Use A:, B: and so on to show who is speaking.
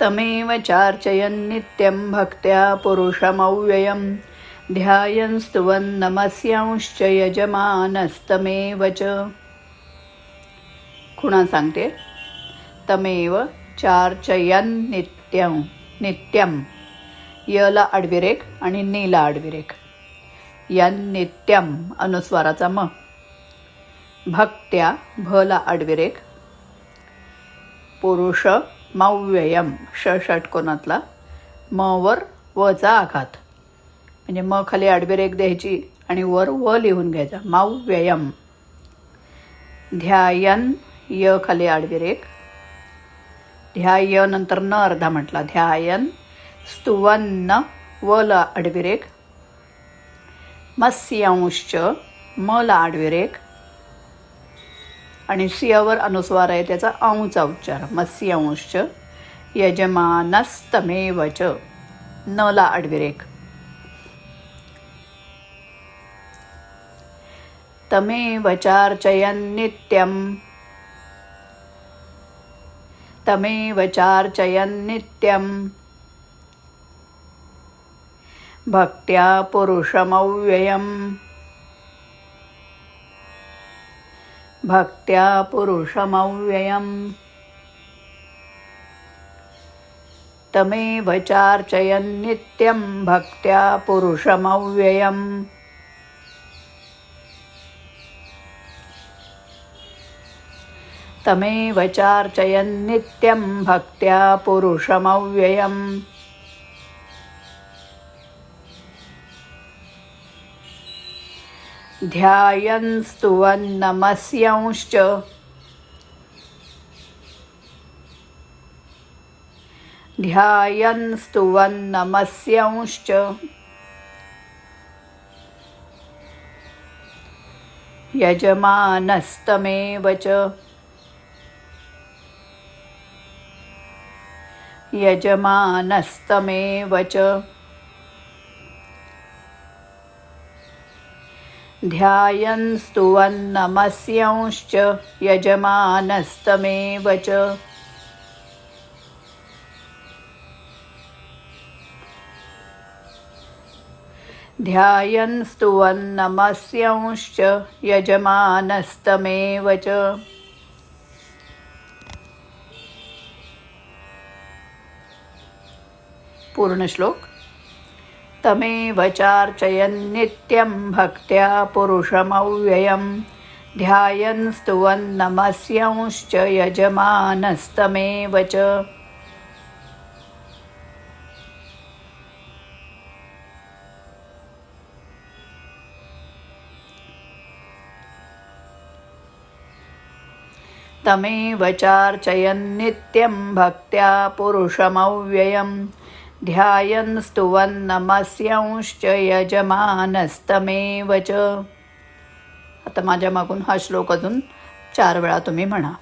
A: तमेव चार्चयन् नित्यं भक्त्या पुरुषमव्ययं ध्यायन् स्तुवन् नमस्यांश्च यजमानस्तमेव च। खुणा सांगते तमेव चार्चयन् नित्यं नित्यं। यला आडविरेक आणि नीला आडविरेक। यन नित्यम अनुस्वाराचा म। भक्त्या भला आडविरेक। पुरुष मव्ययम ष षटकोनातला म वर वचा आघात. म्हणजे म खाली आडविरेक द्यायची आणि वर व लिहून घ्यायचा. मव्ययम ध्यायन य खाली आडविरेक ध्याय नंतर न अर्धा म्हटला. ध्यायन स्तुवन्न व ला आडविरेक मत्स्यांश म ला आडविरेक आणि सियावर अनुस्वार आहे त्याचा औचा उच्चार. मत्स्यांश यजमानस्तमेव च न ला आडविरेक तमेव नित्यं तमेव नित्यं भक्त्या पुरुषमव्ययम्. भक्त्या पुरुषमव्ययम्। तमेव चार्चयन् नित्यं भक्त्या पुरुषमव्ययम्। तमेव चार्चयन् नित्यं भक्त्या पुरुषमव्ययम्। ध्यायन् स्तुवन् नमस्यांश्च ध्यायन् स्तुवन् नमस्यांश्च यजमानस्तमेव च। यजमानस्तमेव च। ध्यायन् स्तुवन्नमस्यंश्च यजमानस्तमेव च। ध्यायन् स्तुवन्नमस्यंश्च यजमानस्तमेव च। पूर्णश्लोक श्लोक तमेव चार्चयन् नित्यं भक्त्या पुरुषमव्ययं ध्यायन् स्तुवन्नमस्यांश्च यजमानस्तमेव च। तमेव चार्चयन् नित्यं भक्त्या पुरुषमव्ययम्। ध्यायन् स्तुवन्नमस्यांश्च यजमानस्तमेव च. आता माझ्या मागून हा श्लोक अजून चार वेळा तुम्ही म्हणा.